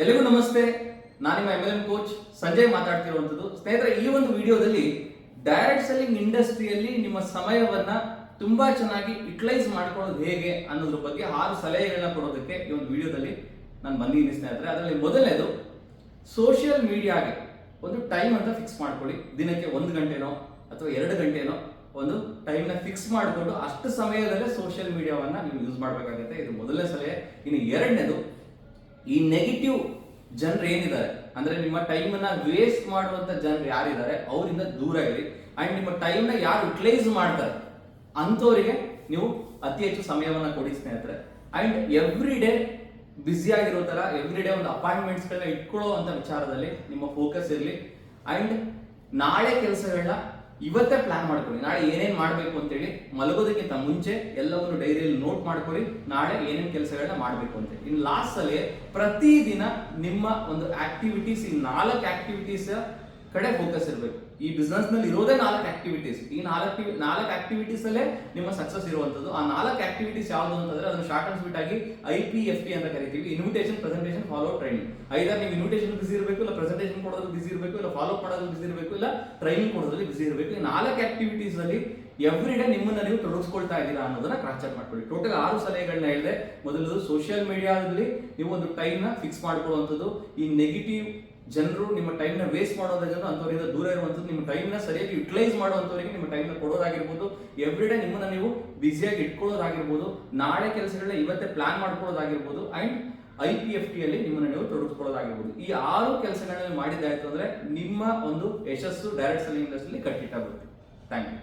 ಎಲ್ಲಿಗೂ ನಮಸ್ತೆ. ನಾನು ನಿಮ್ಮ ಎಂ ಎಲ್ ಕೋಚ್ ಸಂಜಯ್ ಮಾತಾಡ್ತಿರುವಂಥದ್ದು ಸ್ನೇಹಿತರೆ, ಈ ಒಂದು ವಿಡಿಯೋದಲ್ಲಿ ಡೈರೆಕ್ಟ್ ಸೆಲ್ಲಿಂಗ್ ಇಂಡಸ್ಟ್ರಿಯಲ್ಲಿ ನಿಮ್ಮ ಸಮಯವನ್ನ ತುಂಬಾ ಚೆನ್ನಾಗಿ ಯುಟಿಲೈಸ್ ಮಾಡ್ಕೊಳ್ಳೋದು ಹೇಗೆ ಅನ್ನೋದ್ರ ಬಗ್ಗೆ ಆರು ಸಲಹೆಗಳನ್ನ ಕೊಡೋದಕ್ಕೆ ಈ ಒಂದು ವಿಡಿಯೋದಲ್ಲಿ ನಾನು ಬಂದಿದ್ದೀನಿ ಸ್ನೇಹಿತರೆ. ಅದರಲ್ಲಿ ಮೊದಲನೇದು ಸೋಷಿಯಲ್ ಮೀಡಿಯಾಗೆ ಒಂದು ಟೈಮ್ ಅಂತ ಫಿಕ್ಸ್ ಮಾಡ್ಕೊಳ್ಳಿ. ದಿನಕ್ಕೆ ಒಂದು ಗಂಟೆನೋ ಅಥವಾ ಎರಡು ಗಂಟೆನೋ ಒಂದು ಟೈಮ್ನ ಫಿಕ್ಸ್ ಮಾಡಿಕೊಂಡು ಅಷ್ಟು ಸಮಯದಲ್ಲೇ ಸೋಷಿಯಲ್ ಮೀಡಿಯಾವನ್ನ ನೀವು ಯೂಸ್ ಮಾಡಬೇಕಾಗುತ್ತೆ. ಇದು ಮೊದಲನೇ ಸಲಹೆ. ಇನ್ನು ಎರಡನೇದು ಈ ನೆಗೆಟಿವ್ ಜನರು ಏನಿದ್ದಾರೆ? ಅಂದ್ರೆ ನಿಮ್ಮ ಟೈಮನ್ನ ವೇಸ್ಟ್ ಮಾಡುವಂತ ಜನರು ಯಾರಿದ್ದಾರೆ? ಅವರಿಂದ ದೂರ ಇರಿ. ಅಂಡ್ ನಿಮ್ಮ ಟೈಮ್ನ ಯಾರು ಯುಟಿಲೈಸ್ ಮಾಡ್ತಾರೆ? ಅಂಥವರಿಗೆ ನೀವು ಅತಿ ಹೆಚ್ಚು ಸಮಯವನ್ನ ಕೊಡಿ ಸ್ನೇಹಿತರೆ. ಅಂಡ್ ಎವ್ರಿ ಡೇ ಬ್ಯುಸಿ ಆಗಿರೋ ತರ ಎವ್ರಿ ಡೇ ಒಂದು ಅಪಾಯಿಂಟ್ಮೆಂಟ್ಸ್ ಇಟ್ಕೊಳ್ಳೋ ಅಂತ ವಿಚಾರದಲ್ಲಿ ನಿಮ್ಮ ಫೋಕಸ್ ಇರಲಿ. ಅಂಡ್ ನಾಳೆ ಕೆಲಸಗಳನ್ನ ಇವತ್ತೇ ಪ್ಲಾನ್ ಮಾಡ್ಕೊಳ್ಳಿ. ನಾಳೆ ಏನೇನು ಮಾಡಬೇಕು ಅಂತೇಳಿ ಮಲಗೋದಕ್ಕಿಂತ ಮುಂಚೆ ಎಲ್ಲವನ್ನು ಡೈರಿಯಲ್ಲಿ ನೋಟ್ ಮಾಡ್ಕೊಳ್ಳಿ. ನಾಳೆ ಏನೇನು ಕೆಲಸಗಳನ್ನ ಮಾಡಬೇಕು ಅಂತ ಇನ್ನು ಲಾಸ್ಟ್ ಅಲ್ಲಿ ಪ್ರತಿದಿನ ನಿಮ್ಮ ಒಂದು ಆಕ್ಟಿವಿಟೀಸ್ ಈ ನಾಲ್ಕು ಆಕ್ಟಿವಿಟೀಸ್ ಕಡೆ ಫೋಕಸ್ ಇರಬೇಕು. ಈ ಬಿಸ್ನೆಸ್ನಲ್ಲಿ ಇರೋದೇ ನಾಲ್ಕು ಆಕ್ಟಿವಿಟೀಸ್ ಈ ನಾಲ್ಕು ನಾಲ್ಕು ಆಕ್ಟಿವಿಟೀಸ್ ಅಲ್ಲೇ ನಿಮ್ಮ ಸಕ್ಸಸ್ ಇರುವಂತದ್ದು ಆ ನಾಲ್ಕು ಆಕ್ಟಿವಿಟೀಸ್ ಯಾವುದು ಅಂತಂದ್ರೆ ಅದನ್ನು ಶಾರ್ಟ್ ಅಂಡ್ ಸ್ವೀಟ್ ಆಗಿ ಐ ಪಿ ಎಫ್ ಪಿ ಅಂತ ಕರಿತೀವಿ. Invitation presentation follow training either ನೀವು ಇನ್ವಿಟೇಷನ್ ಬಿಸಿ ಇರಬೇಕು ಇಲ್ಲ ಪ್ರೆಸೆಂಟೇಷನ್ ಕೊಡೋದು ಫಾಲೋ ಮಾಡೋದು ಬಿಸಿ ಇರಬೇಕು ಇಲ್ಲ ಟ್ರೈನಿಂಗ್ ಕೊಡೋದ್ರಲ್ಲಿ ಬಿಸಿ ಇರಬೇಕು. ಈ ನಾಲ್ಕು ಆಕ್ಟಿವಿಟೀಸ್ ಅಲ್ಲಿ ಎವ್ರಿ ಡೇ ನಿಮ್ಮನ್ನ ನೀವು ತೊಡಗಿಸ್ಕೊಳ್ತಾ ಇದ್ದೀರಾ ಅನ್ನೋದನ್ನ ಕ್ರಾಸ್ ಚೆಕ್ ಮಾಡ್ಕೊಳ್ಳಿ. ಟೋಟಲ್ ಆರು ಸಲಹೆಗಳನ್ನ ಹೇಳಿದೆ. ಮೊದಲದು ಸೋಷಿಯಲ್ ಮೀಡಿಯಾದಲ್ಲಿ ನೀವು ಒಂದು ಟೈಮ್ನ ಫಿಕ್ಸ್ ಮಾಡ್ಕೊಳ್ಳುವಂಥದ್ದು. ಈ ನೆಗೆಟಿವ್ ಜನರು ನಿಮ್ಮ ಟೈಮ್ನ ವೇಸ್ಟ್ ಮಾಡೋದ್ರಿಂದ ಅಂತವರಿಂದ ದೂರ ಇರುವಂಥದ್ದು ನಿಮ್ಮ ಟೈಮ್ನ ಸರಿಯಾಗಿ ಯುಟಿಲೈಸ್ ಮಾಡುವಂತವರಿಗೆ ನಿಮ್ಮ ಟೈಮ್ನ ಕೊಡೋದಾಗಿರ್ಬೋದು. ಎವ್ರಿ ಡೇ ನಿಮ್ಮನ್ನ ನೀವು ಬ್ಯುಸಿಯಾಗಿ ಇಟ್ಕೊಳ್ಳೋದಾಗಿರ್ಬೋದು. ನಾಳೆ ಕೆಲಸಗಳನ್ನ ಇವತ್ತೇ plan ಮಾಡ್ಕೊಳ್ಳೋದಾಗಿರ್ಬೋದು. And I P F T ಅಲ್ಲಿ ನಿಮ್ಮನ್ನ ನೀವು ತೊಡಗಿಸ್ಕೊಳ್ಳೋದಾಗಿರ್ಬೋದು. ಈ ಆರು ಕೆಲಸಗಳನ್ನ ಮಾಡಿದ್ದಾಯ್ತು ಅಂದ್ರೆ ನಿಮ್ಮ ಒಂದು ಯಶಸ್ಸು ಡೈರೆಕ್ಟ್ ಸೆಲ್ಲಿಂಗ್ ಇಂಡಸ್ಟ್ರಿಯಲ್ಲಿ ಕಟ್ಟಿಟ್ಟಾಗುತ್ತೆ. Thank you